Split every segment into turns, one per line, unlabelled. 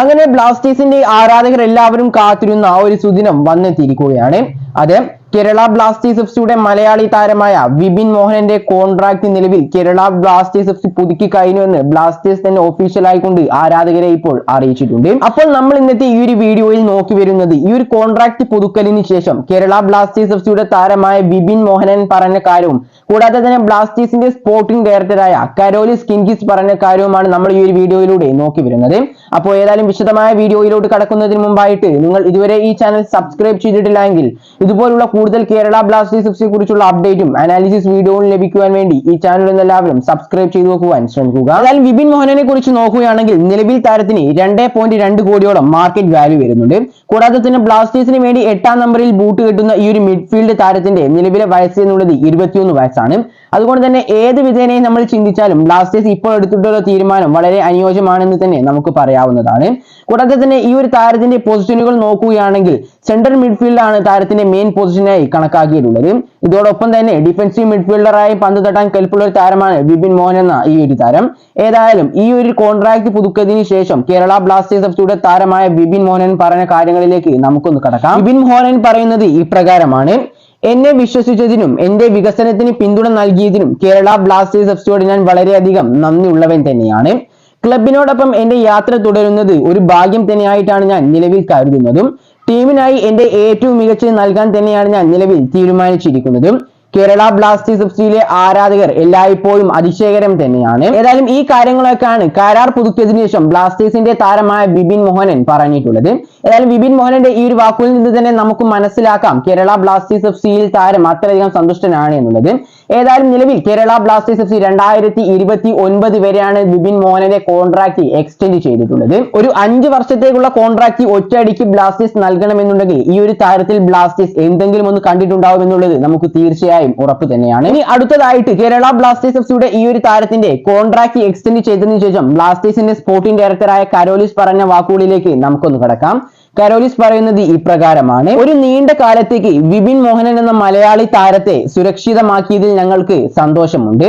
അങ്ങനെ ബ്ലാസ്റ്റേഴ്സിന്റെ ആരാധകർ എല്ലാവരും കാത്തിരുന്ന ആ ഒരു സുദിനം വന്നെത്തിയിരിക്കുകയാണ്. അത് കേരള ബ്ലാസ്റ്റേഴ്സ് എഫ് സിയുടെ മലയാളി താരമായ വിപിൻ മോഹനന്റെ കോൺട്രാക്ട് നിലവിൽ കേരള ബ്ലാസ്റ്റേഴ്സ് എഫ് സി പുതുക്കി കഴിഞ്ഞുവെന്ന് ബ്ലാസ്റ്റേഴ്സ് തന്നെ ഒഫീഷ്യലായി കൊണ്ട് ആരാധകരെ ഇപ്പോൾ അറിയിച്ചിട്ടുണ്ട്. അപ്പോൾ നമ്മൾ ഇന്നത്തെ ഈ ഒരു വീഡിയോയിൽ നോക്കി വരുന്നത് ഈ ഒരു കോൺട്രാക്ട് പുതുക്കലിന് ശേഷം കേരള ബ്ലാസ്റ്റേഴ്സ് എഫ് സിയുടെ താരമായ വിപിൻ മോഹനൻ പറഞ്ഞ കാര്യവും കൂടാതെ തന്നെ ബ്ലാസ്റ്റേഴ്സിന്റെ സ്പോർട്ടിംഗ് ഡയറക്ടറായ കരോലിസ് കിൻകിസ് പറഞ്ഞ കാര്യവുമാണ് നമ്മൾ ഈ ഒരു വീഡിയോയിലൂടെ നോക്കി വരുന്നത്. അപ്പോൾ ഏതായാലും വിശദമായ വീഡിയോയിലോട്ട് കടക്കുന്നതിന് മുമ്പായിട്ട് നിങ്ങൾ ഇതുവരെ ഈ ചാനൽ സബ്സ്ക്രൈബ് ചെയ്തിട്ടില്ല എങ്കിൽ ഇതുപോലുള്ള കൂടുതൽ കേരള ബ്ലാസ്റ്റേഴ്സ് എഫ് കുറിച്ചുള്ള അപ്ഡേറ്റും അനാലിസിസ് വീഡിയോയും ലഭിക്കുവാൻ വേണ്ടി ഈ ചാനൽ എല്ലാവരും സബ്സ്ക്രൈബ് ചെയ്തു നോക്കുവാൻ ശ്രമിക്കുക. അതായത് വിപിൻ മോഹനെ കുറിച്ച് നോക്കുകയാണെങ്കിൽ നിലവിൽ താരത്തിന് രണ്ടേ പോയിന്റ് രണ്ട് കോടിയോളം മാർക്കറ്റ് വാല്യൂ വരുന്നുണ്ട്. കൂടാതെ തന്നെ ബ്ലാസ്റ്റേഴ്സിന് വേണ്ടി എട്ടാം നമ്പറിൽ ബൂട്ട് കിട്ടുന്ന ഈ ഒരു മിഡ്ഫീൽഡ് താരത്തിന്റെ നിലവിലെ വയസ്സ് എന്നുള്ളത് ഇരുപത്തിയൊന്ന് വയസ്സാണ്. അതുകൊണ്ട് തന്നെ ഏത് വിധേനയും നമ്മൾ ചിന്തിച്ചാലും ബ്ലാസ്റ്റേഴ്സ് ഇപ്പോൾ എടുത്തിട്ടുള്ള തീരുമാനം വളരെ അനുയോജ്യമാണെന്ന് തന്നെ നമുക്ക് പറയാവുന്നതാണ്. കൂടാതെ തന്നെ ഈ ഒരു താരത്തിന്റെ പൊസിഷനുകൾ നോക്കുകയാണെങ്കിൽ സെൻട്രൽ മിഡ്ഫീൽഡാണ് താരത്തിന്റെ മെയിൻ പൊസിഷനായി കണക്കാക്കിയിട്ടുള്ളത്. ഇതോടൊപ്പം തന്നെ ഡിഫൻസീവ് മിഡ്ഫീൽഡറായി പന്ത് തട്ടാൻ കൽപ്പുള്ള ഒരു താരമാണ് വിപിൻ മോഹൻ എന്ന ഈ ഒരു താരം. ഏതായാലും ഈ ഒരു കോൺട്രാക്ട് പുതുക്കിയതിനു ശേഷം കേരള ബ്ലാസ്റ്റേഴ്സ് എഫ് സിയുടെ താരമായ വിപിൻ മോഹൻ പറഞ്ഞ കാര്യങ്ങളിലേക്ക് നമുക്കൊന്ന് കടക്കാം. വിപിൻ മോഹൻ പറയുന്നത് ഇപ്രകാരമാണ് എന്നെ വിശ്വസിച്ചതിനും എന്റെ വികസനത്തിന് പിന്തുണ നൽകിയതിനും കേരള ബ്ലാസ്റ്റേഴ്സ് എഫ് സിയോട് ഞാൻ വളരെയധികം നന്ദിയുള്ളവൻ തന്നെയാണ്. ക്ലബിനോടൊപ്പം എന്റെ യാത്ര തുടരുന്നത് ഒരു ഭാഗ്യം തന്നെയായിട്ടാണ് ഞാൻ നിലവിൽ കരുതുന്നതും ടീമിനായി എന്റെ ഏറ്റവും മികച്ചത് നൽകാൻ തന്നെയാണ് ഞാൻ നിലവിൽ തീരുമാനിച്ചിരിക്കുന്നതും. കേരള ബ്ലാസ്റ്റേഴ്സ് എഫ്സിയിലെ ആരാധകർ എല്ലായ്പ്പോഴും അതിശയകരം തന്നെയാണ്. ഏതായാലും ഈ കാര്യങ്ങളൊക്കെയാണ് കരാർ പുതുക്കിയതിനു ശേഷം ബ്ലാസ്റ്റേഴ്സിന്റെ താരമായ ബിബിൻ മോഹനൻ പറഞ്ഞിട്ടുള്ളത്. ഏതായാലും ബിബിൻ മോഹനന്റെ ഈ ഒരു വാക്കുകളിൽ നിന്ന് തന്നെ നമുക്ക് മനസ്സിലാക്കാം കേരള ബ്ലാസ്റ്റേഴ്സ് എഫ് സിയിൽ താരം അത്രയധികം സന്തുഷ്ടനാണ് എന്നുള്ളത്. ഏതായാലും നിലവിൽ കേരള ബ്ലാസ്റ്റേഴ്സ് എഫ് സി രണ്ടായിരത്തി ഇരുപത്തി ഒൻപത് വരെയാണ് ബിബിൻ മോഹനന്റെ കോൺട്രാക്ട് എക്സ്റ്റെൻഡ് ചെയ്തിട്ടുള്ളത്. ഒരു അഞ്ച് വർഷത്തേക്കുള്ള കോൺട്രാക്ട് ഒറ്റയടിക്ക് ബ്ലാസ്റ്റേഴ്സ് നൽകണമെന്നുണ്ടെങ്കിൽ ഈ ഒരു താരത്തിൽ ബ്ലാസ്റ്റേഴ്സ് എന്തെങ്കിലും ഒന്ന് കണ്ടിട്ടുണ്ടാവും എന്നുള്ളത് നമുക്ക് തീർച്ചയായും ഉറപ്പ് തന്നെയാണ്. ഇനി അടുത്തതായിട്ട് കേരള ബ്ലാസ്റ്റേഴ്സ് എഫ് സിയുടെ ഈ ഒരു താരത്തിന്റെ കോൺട്രാക്ട് എക്സ്റ്റെൻഡ് ചെയ്തതിനു ശേഷം ബ്ലാസ്റ്റേഴ്സിന്റെ സ്പോർട്ടിംഗ് ഡയറക്ടറായ കരോലിസ് പറഞ്ഞ വാക്കുകളിലേക്ക് നമുക്കൊന്ന് കടക്കാം. കരോലിസ് പറയുന്നത് ഇപ്രകാരമാണ് ഒരു നീണ്ട കാലത്തേക്ക് വിപിൻ മോഹനൻ എന്ന മലയാളി താരത്തെ സുരക്ഷിതമാക്കിയതിൽ ഞങ്ങൾക്ക് സന്തോഷമുണ്ട്.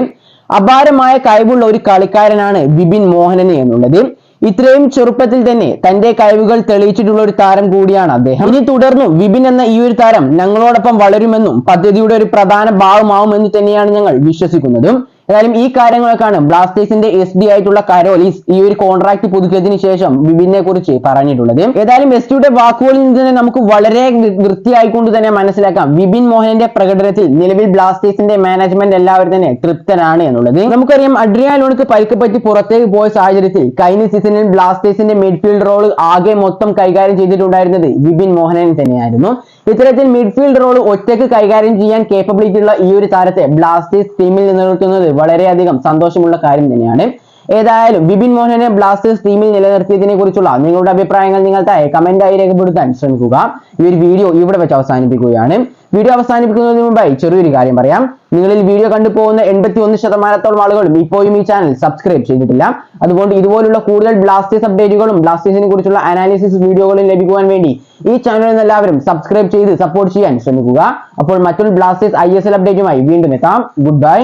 അപാരമായ കഴിവുള്ള ഒരു കളിക്കാരനാണ് വിപിൻ മോഹനൻ എന്നുള്ളത്. ഇത്രയും ചെറുപ്പത്തിൽ തന്നെ തന്റെ കഴിവുകൾ തെളിയിച്ചിട്ടുള്ള ഒരു താരം കൂടിയാണ് അദ്ദേഹം. ഇനി തുടർന്നും വിപിൻ എന്ന ഈ ഒരു താരം ഞങ്ങളോടൊപ്പം വളരുമെന്നും പദ്ധതിയുടെ ഒരു പ്രധാന ഭാഗമാവുമെന്ന് തന്നെയാണ് ഞങ്ങൾ വിശ്വസിക്കുന്നതും. ഏതായാലും ഈ കാര്യങ്ങളൊക്കെയാണ് ബ്ലാസ്റ്റേഴ്സിന്റെ എസ് ഡി ആയിട്ടുള്ള കരോലിസ് ഈ ഒരു കോൺട്രാക്ട് പുതുക്കിയതിന് ശേഷം വിപിനെ കുറിച്ച് പറഞ്ഞിട്ടുള്ളത്. ഏതായാലും എസ് ടിയുടെ വാക്കുകളിൽ നിന്ന് തന്നെ നമുക്ക് വളരെ വൃത്തിയായിക്കൊണ്ട് തന്നെ മനസ്സിലാക്കാം. വിപിൻ മോഹനന്റെ പ്രകടനത്തിൽ നിലവിൽ ബ്ലാസ്റ്റേഴ്സിന്റെ മാനേജ്മെന്റ് എല്ലാവരും തന്നെ തൃപ്തനാണ് എന്നുള്ളത്. നമുക്കറിയാം അഡ്രിയാലോണിക്ക് പരിക്ക് പറ്റി പുറത്തേക്ക് പോയ സാഹചര്യത്തിൽ കഴിഞ്ഞ സീസണിൽ ബ്ലാസ്റ്റേഴ്സിന്റെ മിഡ്ഫീൽഡ് റോൾ ആകെ മൊത്തം കൈകാര്യം ചെയ്തിട്ടുണ്ടായിരുന്നത് വിപിൻ മോഹനൻ തന്നെയായിരുന്നു. ഇത്തരത്തിൽ മിഡ്ഫീൽഡ് റോൾ ഒറ്റയ്ക്ക് കൈകാര്യം ചെയ്യാൻ കേപ്പബിലിറ്റി ഉള്ള ഈ ഒരു താരത്തെ ബ്ലാസ്റ്റേഴ്സ് ടീമിൽ നിലനിർത്തുന്നത് വളരെയധികം സന്തോഷമുള്ള കാര്യം തന്നെയാണ്. ഏതായാലും ബിബിൻ മോഹനെ ബ്ലാസ്റ്റേഴ്സ് ടീമിൽ നിലനിർത്തിയതിനെ കുറിച്ചുള്ള നിങ്ങളുടെ അഭിപ്രായങ്ങൾ നിങ്ങൾ താഴെ ആയി രേഖപ്പെടുത്താൻ ശ്രമിക്കുക. ഈ ഒരു വീഡിയോ ഇവിടെ വെച്ച് അവസാനിപ്പിക്കുകയാണ്. വീഡിയോ അവസാനിപ്പിക്കുന്നതിന് മുമ്പായി ചെറിയൊരു കാര്യം പറയാം. നിങ്ങളിൽ വീഡിയോ കണ്ടു പോകുന്ന എൺപത്തി ഒന്ന് ശതമാനത്തോളം ആളുകളും ഇപ്പോഴും ഈ ചാനൽ സബ്സ്ക്രൈബ് ചെയ്തിട്ടില്ല. അതുകൊണ്ട് ഇതുപോലുള്ള കൂടുതൽ ബ്ലാസ്റ്റേഴ്സ് അപ്ഡേറ്റുകളും ബ്ലാസ്റ്റേഴ്സിനെ കുറിച്ചുള്ള അനാലിസിസ് വീഡിയോകളും ലഭിക്കുവാൻ വേണ്ടി ഈ ചാനൽ എല്ലാവരും സബ്സ്ക്രൈബ് ചെയ്ത് സപ്പോർട്ട് ചെയ്യാൻ ശ്രമിക്കുക. അപ്പോൾ മറ്റൊരു ബ്ലാസ്റ്റേഴ്സ് ഐ അപ്ഡേറ്റുമായി വീണ്ടും എത്താം. Good bye